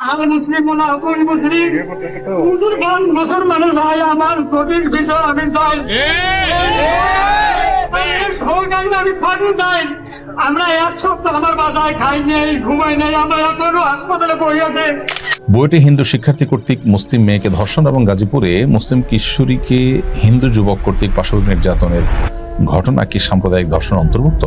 আল মুসলিম আকুল মুসলিম। মুসলমান মুসলমানের ভাই আমার কঠিন বিষয় আমি চাই আমি ফাঁসি চাই আমরা এক সপ্তাহ আমার বাসায় খাই নেই ঘুমাই নেই আমরা এখনও হাসপাতালে বই আছে। হিন্দু শিক্ষার্থী কর্তৃক মুসলিম মেয়েকে ধর্ষণ এবং গাজীপুরে মুসলিম কিশোরীকে হিন্দু যুবক কর্তৃক পাশবিক নির্যাতনের ঘটনা কি সাম্প্রদায়িক ধর্ষণ অন্তর্ভুক্ত?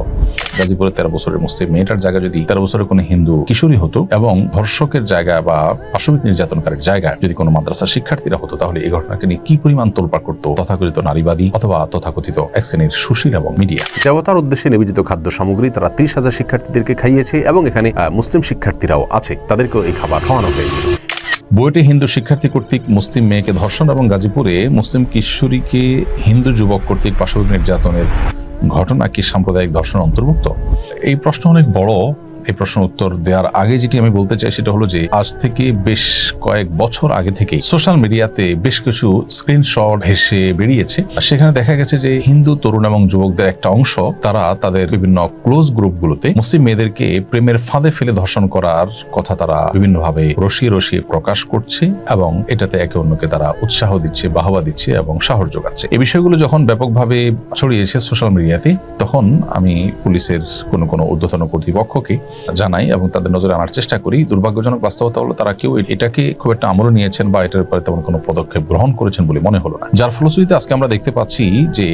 গাজীপুরে তেরো বছরের মুসলিম মেয়েটার জায়গা যদি তেরো বছরের কোনো হিন্দু কিশোরী হতো এবং ধর্ষকের জায়গা বা পাশবিক নির্যাতনকারীর জায়গায় যদি কোনো মাদ্রাসার শিক্ষার্থীরা হতো, তাহলে এই ঘটনাকে নিয়ে কি পরিমাণ তোলপাড় করতো? তথাকথিত নারীবাদী অথবা তথাকথিত এক শ্রেণির সুশীল এবং মিডিয়া। দেবতার উদ্দেশ্যে নিবেদিত খাদ্য সামগ্রী তারা ত্রিশ হাজার শিক্ষার্থীদেরকে খাইয়েছে এবং এখানে মুসলিম শিক্ষার্থীরাও আছে। তাদেরকেও এই খাবার খাওয়ানো হয়েছে। বুয়েটে হিন্দু শিক্ষার্থী কর্তৃক মুসলিম মেয়েকে ধর্ষণ এবং গাজীপুরে মুসলিম কিশোরীকে হিন্দু যুবক কর্তৃক পাশবিক নির্যাতনের ঘটনা কি সাম্প্রদায়িক ধর্ষণ অন্তর্ভুক্ত? এই প্রশ্ন অনেক বড়। এই প্রশ্ন উত্তর দেওয়ার আগে যেটি আমি বলতে চাই সেটা হলো যে আজ থেকে বেশ কয়েক বছর আগে থেকে সোশ্যাল মিডিয়াতে বেশ কিছু স্ক্রিনশট হেসে বেরিয়েছে। সেখানে দেখা গেছে যে হিন্দু, তরুণ এবং যুবকদের একটা অংশ, তারা তাদের বিভিন্ন ক্লোজ গ্রুপগুলোতে মুসলিম মেয়েদেরকে প্রেমের ফাঁদে ফেলে ধর্ষণ করার কথা তারা বিভিন্নভাবে রসিয়ে রসিয়ে প্রকাশ করছে এবং এটাতে একে অন্যকে তারা উৎসাহ দিচ্ছে, বাহবা দিচ্ছে এবং সাহস যোগাচ্ছে। এই বিষয়গুলো যখন ব্যাপকভাবে ছড়িয়েছে সোশ্যাল মিডিয়াতে, তখন আমি পুলিশের কোনো কোনো ঊর্ধ্বতন কর্তৃপক্ষকে জানাই এবং তাদের নজরে আনার চেষ্টা করি। দুর্ভাগ্যজনক বাস্তবতা হলো তারা কেউ এটাকে খুব একটা আমলে নিয়েছেন বা এটার উপরে তেমন কোনো পদক্ষেপ গ্রহণ করেছেন বলে মনে হলো না। যার ফলশ্রুতিতে আজকে আমরা দেখতে পাচ্ছি যে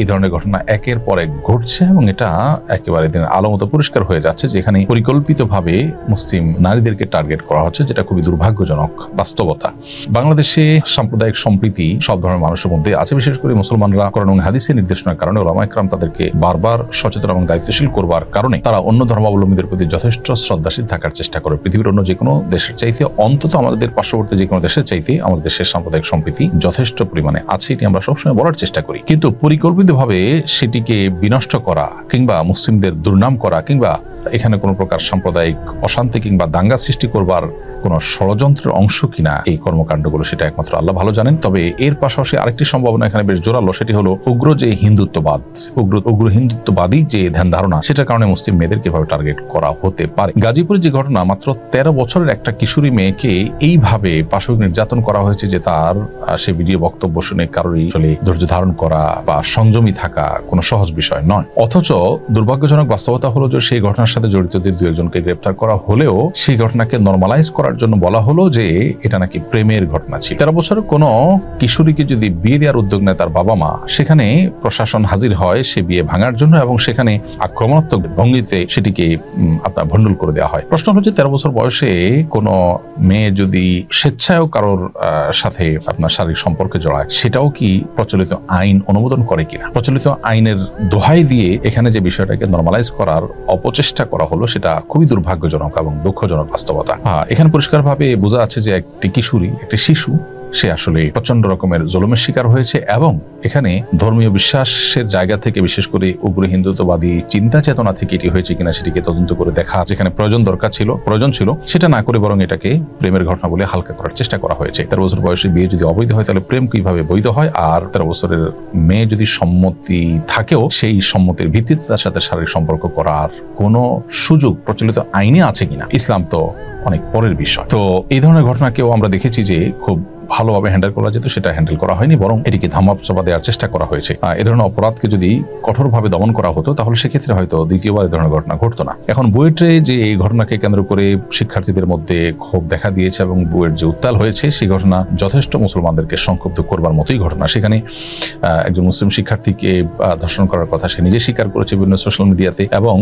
এই ধরনের ঘটনা একের পর এক ঘটছে এবং এটা একেবারে দিন আলো মতো পরিষ্কার হয়ে যাচ্ছে, যেখানে পরিকল্পিতভাবে মুসলিম নারীদেরকে টার্গেট করা হচ্ছে, যেটা খুবই দুর্ভাগ্যজনক বাস্তবতা। বাংলাদেশে সাম্প্রদায়িক সম্প্রীতি সব ধরনের মানুষের মধ্যে আছে, বিশেষ করে মুসলমানরা এবং হাদিসের নির্দেশনার কারণে ওলামা একরাম তাদেরকে বারবার সচেতন এবং দায়িত্বশীল করবার কারণে তারা অন্য ধর্মাবলম্বীদের প্রতি যথেষ্ট শ্রদ্ধাশীল থাকার চেষ্টা করে। পৃথিবীর অন্য যে কোনো দেশের চাইতে অন্তত আমাদের পার্শ্ববর্তী যে কোনো দেশের চাইতে আমাদের দেশের সাম্প্রদায়িক সম্প্রীতি যথেষ্ট পরিমাণে আছে এটি আমরা সবসময় বলার চেষ্টা করি। কিন্তু পরিকল্পিতভাবে সেটিকে বিনষ্ট করা কিংবা মুসলিমদের দুর্নাম করা কিংবা এখানে কোনো প্রকার সাম্প্রদায়িক অশান্তি কিংবা দাঙ্গা সৃষ্টি করবার কোনো ষড়যন্ত্রের অংশ কিনা এই কর্মকাণ্ডগুলো সেটা একমাত্র আল্লাহ ভালো জানেন। তবে এর পাশাপাশি আরেকটি সম্ভাবনা এখানে বেশ জোরালো, সেটি হলো উগ্র যে হিন্দুত্ববাদ, উগ্র উগ্র হিন্দুত্ববাদী যে ধ্যান ধারণা, সেটার কারণে মুসলিম মেয়েদের কীভাবে টার্গেট করা হতে পারে। গাজীপুরের যে ঘটনা, মাত্র তেরো বছরের একটা কিশোরী মেয়েকে এইভাবে পাশবিক নির্যাতন করা হয়েছে যে তার সে ভিডিও বক্তব্য শুনে কারোরই আসলে ধৈর্য ধারণ করা বা সংযমী থাকা কোনো সহজ বিষয় নয়। অথচ দুর্ভাগ্যজনক বাস্তবতা হলো যে সেই ঘটনার সাথে জড়িতদের দু একজনকে গ্রেপ্তার করা হলেও সেই ঘটনাকে নর্মালাইজ করার জন্য বলা হলো যে এটা নাকি প্রেমের ঘটনা ছিল। তেরো বছরের কোনো কিশোরীকে যদি বিয়ে দেওয়ার উদ্যোগ নেয় তার বাবা মা, সেখানে প্রশাসন হাজির হয় সে বিয়ে ভাঙার জন্য এবং সেখানে আক্রমণাত্মক ভঙ্গিতে সেটিকে আপনার ভণ্ডুল করে দেওয়া হয়। প্রশ্ন হচ্ছে তেরো বছর বয়সে কোনো মেয়ে যদি স্বেচ্ছায়ও কারোর সাথে আপনার শারীরিক সম্পর্কে জড়ায়, সেটাও কি প্রচলিত আইন অনুমোদন করে কিনা? প্রচলিত আইনের দোহাই দিয়ে এখানে যে বিষয়টাকে নর্মালাইজ করার অপচেষ্টা করা হলো, সেটা খুবই দুর্ভাগ্যজনক এবং দুঃখজনক বাস্তবতা। এখানে পরিষ্কারভাবে বোঝা যাচ্ছে যে একটি কিশোরী একটি শিশু সে আসলে প্রচণ্ড রকমের জলমের শিকার হয়েছে এবং এখানে ধর্মীয় বিশ্বাসের জায়গা থেকে বিশেষ করে উগ্র হিন্দুত্ববাদী চিন্তা চেতনা থেকে এটি হয়েছে কিনা সেটিকে তদন্ত করে দেখা, যেখানে প্রয়োজন দরকার ছিল, প্রয়োজন ছিল, সেটা না করে বরং এটাকে প্রেমের ঘটনা বলে হালকা করার চেষ্টা করা হয়েছে। তেরো বছর বয়সে বিয়ে যদি অবৈধ হয়, তাহলে প্রেম কীভাবে বৈধ হয়? আর তেরো বছরের মেয়ে যদি সম্মতি থাকেও, সেই সম্মতির ভিত্তিতে তার সাথে শারীরিক সম্পর্ক করার কোনো সুযোগ প্রচলিত আইনে আছে কিনা? ইসলাম তো অনেক পরের বিষয়। তো এই ধরনের ঘটনাকেও আমরা দেখেছি যে খুব ভালোভাবে হ্যান্ডেল করা যেত, সেটা হ্যান্ডেল করা হয়নি, বরং এটিকে ধামাপ চাপা দেওয়ার চেষ্টা করা হয়েছে। এ ধরনের অপরাধকে যদি কঠোরভাবে দমন করা হতো, তাহলে সেক্ষেত্রে হয়তো দ্বিতীয়বার এ ধরনের ঘটনা ঘটতো না। এখন বুয়েটে যে এই ঘটনাকে কেন্দ্র করে শিক্ষার্থীদের মধ্যে ক্ষোভ দেখা দিয়েছে এবং বুয়েট যে উত্তাল হয়েছে, সেই ঘটনা যথেষ্ট মুসলমানদেরকে সংক্ষুব্ধ করবার মতোই ঘটনা। সেখানে একজন মুসলিম শিক্ষার্থীকে ধর্ষণ করার কথা সে নিজে স্বীকার করেছে বিভিন্ন সোশ্যাল মিডিয়াতে এবং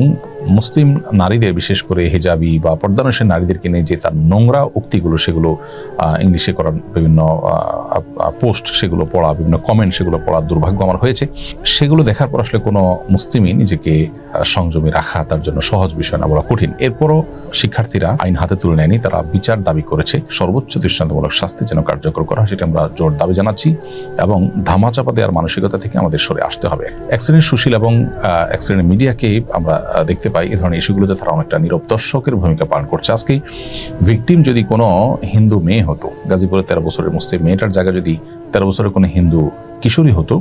মুসলিম নারীদের, বিশেষ করে হেজাবি বা পর্দানসীন নারীদেরকে নিয়ে যে তার নোংরা উক্তিগুলো, সেগুলো ইংলিশে করার বিভিন্ন পোস্ট সেগুলো পড়া, বিভিন্ন কমেন্ট সেগুলো পড়ার দুর্ভাগ্য আমার হয়েছে। সেগুলো দেখার পর আসলে কোনো মুসলিমই নিজেকে সংযমী রাখা তার জন্য সহজ বিষয় না বলা কঠিন। এরপরও শিক্ষার্থীরা আইন হাতে তুলে নেয়নি, তারা বিচার দাবি করেছে। সর্বোচ্চ দৃষ্টান্তমূলক শাস্তি যেন কার্যকর করা হয়, সেটা আমরা জোর দাবি জানাচ্ছি এবং ধামাচাপা দেওয়ার মানসিকতা থেকে আমাদের সরে আসতে হবে। এক শ্রেণির সুশীল এবং এক শ্রেণির মিডিয়াকে আমরা দেখতে পাই, এ ধরনের ইস্যুগুলোতে তারা অনেকটা নীরব দর্শকের ভূমিকা পালন করছে। আজকে ভিকটিম যদি কোনো হিন্দু মেয়ে হতো, গাজীপুরে তেরো বছরের মুসলিম মেয়েটার জায়গায় যদি তেরো বছরের কোনো হিন্দু কিশোরী হতো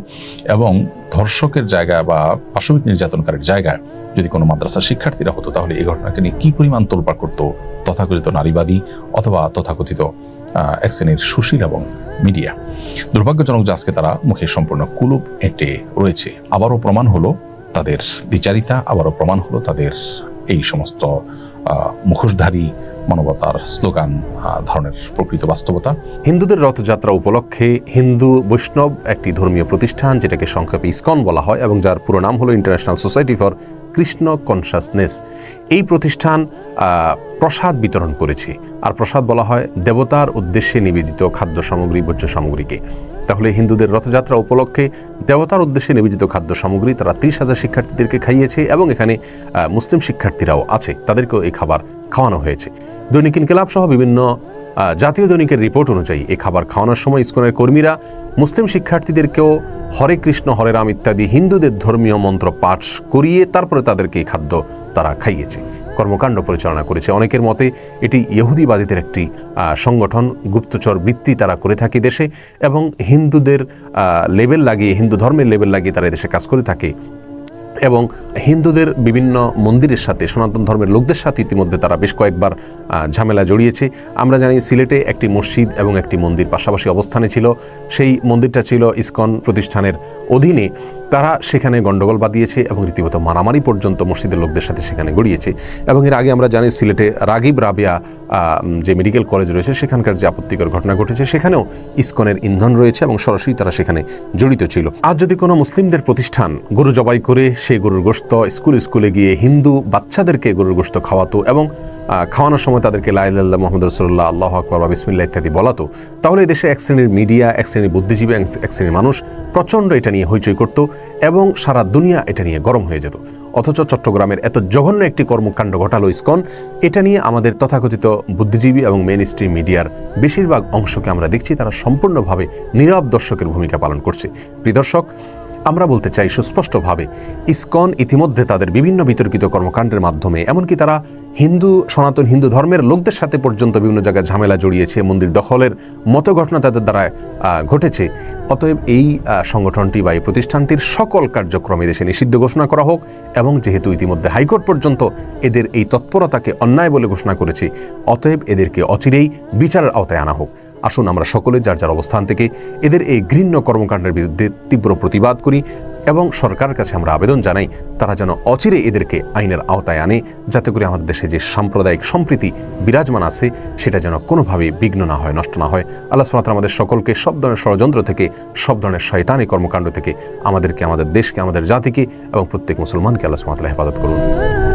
এবং ধর্ষকের জায়গা বা পাশবিক নির্যাতনকারীর জায়গায় যদি কোনো মাদ্রাসার শিক্ষার্থীরা হতো, তাহলে এই ঘটনাকে নিয়ে কি পরিমাণ তোলপাড় করতো? তথাকথিত নারীবাদী অথবা তথাকথিত এক শ্রেণির সুশীল এবং মিডিয়া। দুর্ভাগ্যজনক যে আজকে তারা মুখে সম্পূর্ণ কুলুপ এঁটে রয়েছে। আবারও প্রমাণ হলো তাদের দ্বিচারিতা, আবারও প্রমাণ হলো তাদের এই সমস্ত মুখোশধারী মানবতার স্লোগান ধরনের প্রকৃত বাস্তবতা। হিন্দুদের রথযাত্রা উপলক্ষে হিন্দু বৈষ্ণব একটি ধর্মীয় প্রতিষ্ঠান, যেটাকে সংক্ষেপে ইসকন বলা হয় এবং যার পুরো নাম হলো international society for Krishna consciousness এই প্রতিষ্ঠান প্রসাদ বিতরণ করেছে। আর প্রসাদ বলা হয় দেবতার উদ্দেশ্যে নিবেদিত খাদ্য সামগ্রী ভোজ্য সামগ্রীকে। তাহলে হিন্দুদের রথযাত্রা উপলক্ষে দেবতার উদ্দেশ্যে নিবেদিত খাদ্য সামগ্রী তারা ত্রিশ হাজার শিক্ষার্থীদেরকে খাইয়েছে এবং এখানে মুসলিম শিক্ষার্থীরাও আছে। তাদেরকেও এই খাবার খাওয়ানো হয়েছে। দৈনিক ইনকিলাব সহ বিভিন্ন জাতীয় দৈনিকের রিপোর্ট অনুযায়ী এই খাবার খাওয়ানোর সময় ইসকনের কর্মীরা মুসলিম শিক্ষার্থীদেরকেও হরে কৃষ্ণ, হরে রাম ইত্যাদি হিন্দুদের ধর্মীয় মন্ত্র পাঠ করিয়ে তারপরে তাদেরকে এই খাদ্য তারা খাইয়েছে। কর্মকাণ্ড পরিচালনা করেছে। অনেকের মতে এটি ইহুদিবাদীদের একটি সংগঠন, গুপ্তচর বৃত্তি তারা করে থাকে দেশে এবং হিন্দুদের লেবেল লাগিয়ে, হিন্দু ধর্মের লেবেল লাগিয়ে তারা দেশে কাজ করে থাকে এবং হিন্দুদের বিভিন্ন মন্দিরের সাথে সনাতন ধর্মের লোকদের সাথে ইতিমধ্যে তারা বেশ কয়েকবার ঝামেলা জড়িয়েছে। আমরা জানি সিলেটে একটি মসজিদ এবং একটি মন্দির পাশাপাশি অবস্থানে ছিল। সেই মন্দিরটা ছিল ইসকন প্রতিষ্ঠানের অধীনে। তারা সেখানে গণ্ডগোল বাঁধিয়েছে এবং রীতিমতো মারামারি পর্যন্ত মসজিদের লোকদের সাথে সেখানে গড়িয়েছে। এবং এর আগে আমরা জানি সিলেটে রাগিব রাবিয়া যে মেডিকেল কলেজ রয়েছে, সেখানকার যে আপত্তিকর ঘটনা ঘটেছে, সেখানেও ইসকনের ইন্ধন রয়েছে এবং সরাসরি তারা সেখানে জড়িত ছিল। আজ যদি কোনো মুসলিমদের প্রতিষ্ঠান গরু জবাই করে সেই গরুর গোস্ত স্কুল স্কুলে গিয়ে হিন্দু বাচ্চাদেরকে গরুর গোস্ত খাওয়াতো এবং খাওয়ানোর সময় তাদেরকে লাইল্লাহ মোহাম্মদ রসুল্লাহ আল্লাহ আকবর বা বিসমিল্লা ইত্যাদি বলাতো তাহলে দেশে এক শ্রেণির মিডিয়া, এক শ্রেণির বুদ্ধিজীবী, এক- শ্রেণির মানুষ প্রচণ্ড এটা নিয়ে হইচই করত এবং সারা দুনিয়া এটা নিয়ে গরম হয়ে যেত। অথচ চট্টগ্রামের এত জঘন্য একটি কর্মকাণ্ড ঘটালো ইসকন। এটা নিয়ে আমাদের তথাকথিত বুদ্ধিজীবী এবং মেন স্ট্রিম মিডিয়ার বেশিরভাগ অংশকে আমরা দেখছি, তারা সম্পূর্ণভাবে নীরব দর্শকের ভূমিকা পালন করছে। প্রিয় দর্শক আমরা বলতে চাই সুস্পষ্টভাবে, ইসকন ইতিমধ্যে তাদের বিভিন্ন বিতর্কিত কর্মকাণ্ডের মাধ্যমে, এমনকি তারা হিন্দু, সনাতন হিন্দু ধর্মের লোকদের সাথে পর্যন্ত বিভিন্ন জায়গায় ঝামেলা জড়িয়েছে, মন্দির দখলের মতো ঘটনা তাদের দ্বারা ঘটেছে। অতএব এই সংগঠনটি বা এই প্রতিষ্ঠানটির সকল কার্যক্রমে দেশে নিষিদ্ধ ঘোষণা করা হোক এবং যেহেতু ইতিমধ্যে হাইকোর্ট পর্যন্ত এদের এই তৎপরতাকে অন্যায় বলে ঘোষণা করেছে, অতএব এদেরকে অচিরেই বিচারের আওতায় আনা হোক। আসুন আমরা সকলে যার যার অবস্থান থেকে এদের এই ঘৃণ্য কর্মকাণ্ডের বিরুদ্ধে তীব্র প্রতিবাদ করি এবং সরকারের কাছে আমরা আবেদন জানাই, তারা যেন অচিরে এদেরকে আইনের আওতায় আনে, যাতে করে আমাদের দেশে যে সাম্প্রদায়িক সম্প্রীতি বিরাজমান আছে, সেটা যেন কোনোভাবেই বিঘ্ন না হয়, নষ্ট না হয়। আল্লাহ সুমাত্রা আমাদের সকলকে সব ধরনের ষড়যন্ত্র থেকে, সব ধরনের শয়তানি কর্মকাণ্ড থেকে আমাদেরকে, আমাদের দেশকে, আমাদের জাতিকে এবং প্রত্যেক মুসলমানকে আল্লাহ সুমাত্রা হেফাজত করুন।